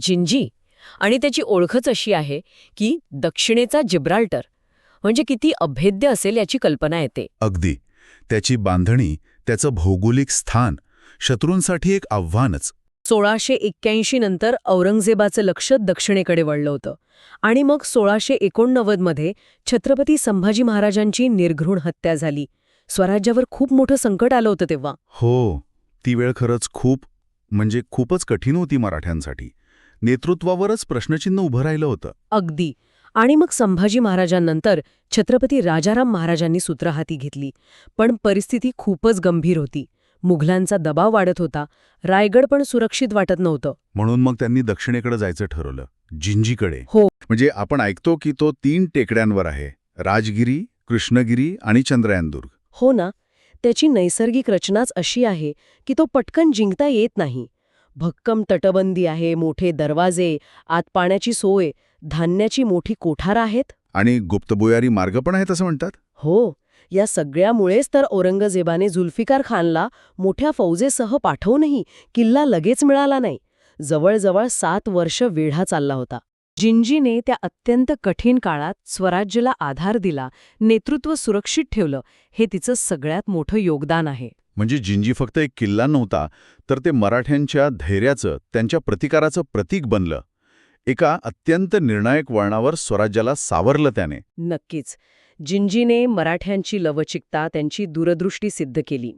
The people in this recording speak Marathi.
जिंजी. आणि त्याची ओळखच अशी आहे की दक्षिणेचा जिब्राल्टर म्हणजे किती अभेद्य असेल याची कल्पना येते. अगदी. त्याची बांधणी त्याचं भौगोलिक स्थान शत्रूंसाठी एक आव्हानच. सोळाशे एक्क्याऐंशी नंतर औरंगजेबाचं लक्ष दक्षिणेकडे वळलं होतं. आणि मग सोळाशे एकोणनव्वदमध्ये छत्रपती संभाजी महाराजांची निर्घृण हत्या झाली. स्वराज्यावर खूप मोठं संकट आलं होतं तेव्हा. हो ती वेळ खरंच खूप म्हणजे खूपच कठीण होती मराठ्यांसाठी. नेतृत्वावरच प्रश्नचिन्ह उभं राहिलं होतं. अगदी. आणि मग संभाजी महाराजांनंतर छत्रपती राजाराम महाराजांनी सूत्र हाती घेतली. पण परिस्थिती खूपच गंभीर होती. मुघलांचा दबाव वाढत होता. रायगड पण सुरक्षित वाटत नव्हतं. म्हणून मग त्यांनी दक्षिणेकडे जायचं ठरवलं. जिंजीकडे हो. म्हणजे आपण ऐकतो की तो तीन टेकड्यांवर आहे. राजगिरी कृष्णगिरी आणि चंद्रयानदुर्ग. हो ना. त्याची नैसर्गिक रचनाच अशी आहे की तो पटकन जिंकता येत नाही. भक्कम तटबंदी आहे मोठे दरवाजे आत पाण्याची सोय धान्याची मोठी कोठारं आहेत? आणि गुप्तबुयारी मार्ग पण आहेत असं म्हणतात? हो या सगळ्यामुळेच तर औरंगजेबाने जुल्फिकार खानला मोठ्या फौजेसह पाठवूनही किल्ला लगेच मिळाला नाही. जवळजवळ सात वर्ष वेढा चालला होता. जिंजीने त्या अत्यंत कठीण काळात स्वराज्याला आधार दिला नेतृत्व सुरक्षित ठेवलं हे तिचं सगळ्यात मोठं योगदान आहे. म्हणजे जिंजी फक्त एक किल्ला नव्हता तर ते मराठ्यांच्या धैर्याचं त्यांच्या प्रतिकाराचं प्रतीक बनलं. एका अत्यंत निर्णायक वळणावर स्वराज्याला सावरलं त्याने. नक्कीच. जिंजीने मराठ्यांची लवचिकता त्यांची दूरदृष्टी सिद्ध केली.